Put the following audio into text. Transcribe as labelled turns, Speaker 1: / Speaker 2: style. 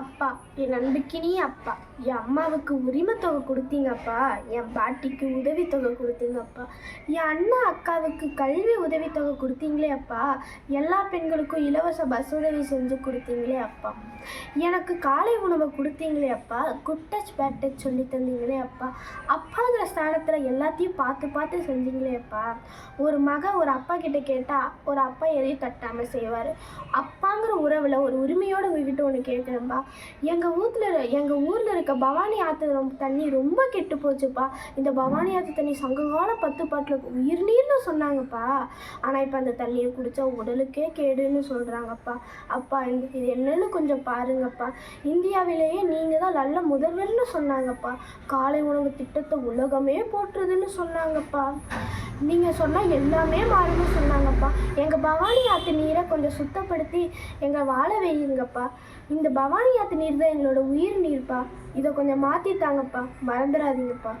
Speaker 1: அப்பா என் நம்பிக்கினி அப்பா என் அம்மாவுக்கு உரிமை தொகை கொடுத்தீங்கப்பா என் பாட்டிக்கு உதவித்தொகை கொடுத்தீங்கப்பா என் அண்ணா அக்காவுக்கு கல்வி உதவித்தொகை கொடுத்தீங்களே அப்பா எல்லா பெண்களுக்கும் இலவச பஸ் உதவி செஞ்சு கொடுத்தீங்களே அப்பா. எனக்கு காலை உணவை கொடுத்தீங்களே அப்பா குட் டச் பேட் டச் சொல்லி தந்தீங்களே அப்பா. அப்பாங்கிற ஸ்தானத்தில் எல்லாத்தையும் பார்த்து பார்த்து செஞ்சீங்களே அப்பா. ஒரு மக ஒரு அப்பா கிட்ட கேட்டால் ஒரு அப்பா எதையும் தட்டாமல் செய்வார். அப்பா அப்பாங்கிற உறவில் ஒரு உரிமையோடு உங்ககிட்ட ஒன்று கேட்குறேன்ப்பா எங்கள் ஊரில் எங்கள் ஊரில் இருக்க பவானி ஆற்று ரொம்ப தண்ணி ரொம்ப கெட்டு போச்சுப்பா. இந்த பவானி ஆற்று தண்ணி சங்ககால பத்து பாட்டில் உயிர் நீர்னு சொன்னாங்கப்பா. ஆனால் இப்போ அந்த தண்ணியை குடித்தா உடலுக்கே கேடுன்னு சொல்கிறாங்கப்பா அப்பா இந்த இது என்னன்னு கொஞ்சம் பாருங்கப்பா. இந்தியாவிலேயே நீங்கள் தான் நல்ல முதல்வர்னு சொன்னாங்கப்பா. காலை உணவு திட்டத்தை உலகமே போட்டுறதுன்னு சொன்னாங்கப்பா. நீங்கள் சொன்னால் எல்லாமே மாறும்னு சொன்னாங்க. எங்கள் பவானி ஆற்று நீரை கொஞ்சம் சுத்தப்படுத்தி எங்கள் வாழ வையுங்கப்பா. இந்த பவானி ஆற்று நீர் தான் எங்களோட உயிர் நீர்ப்பா. இதை கொஞ்சம் மாற்றி தாங்கப்பா மறந்துடாதீங்கப்பா.